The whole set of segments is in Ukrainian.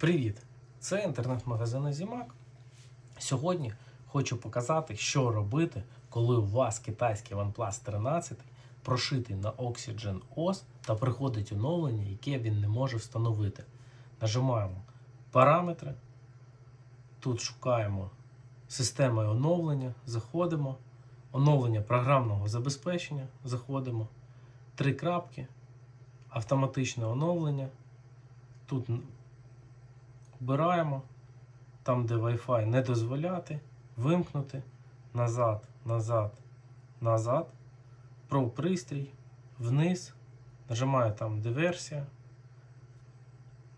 Привіт! Це інтернет-магазин Азімак. Сьогодні хочу показати, що робити, коли у вас китайський OnePlus 13 прошитий на Oxygen OS та приходить оновлення, яке він не може встановити. Нажимаємо параметри. Тут шукаємо системи оновлення, заходимо. Оновлення програмного забезпечення. Заходимо. Три крапки. Автоматичне оновлення. Тут Вбираємо там, де Wi-Fi не дозволяти, вимкнути, назад, назад, назад, про пристрій, вниз, нажимаю там де версія,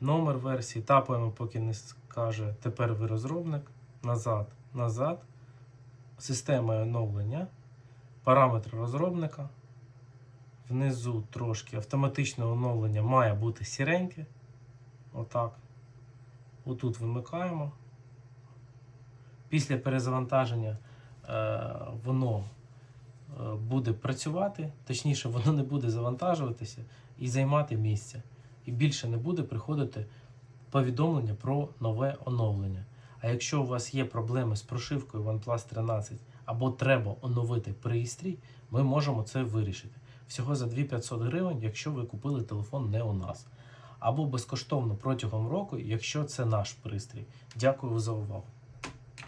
номер версії, тапаємо, поки не скаже тепер ви розробник, назад, назад, система оновлення, параметри розробника. Внизу трошки автоматичне оновлення має бути сіреньке. Отак. Отут вимикаємо. Після перезавантаження е, воно е, буде працювати, точніше, воно не буде завантажуватися і займати місце. І більше не буде приходити повідомлення про нове оновлення. А якщо у вас є проблеми з прошивкою OnePlus 13 або треба оновити пристрій, ми можемо це вирішити. Всього за 2500 гривень, якщо ви купили телефон не у нас або безкоштовно протягом року, якщо це наш пристрій. Дякую за увагу.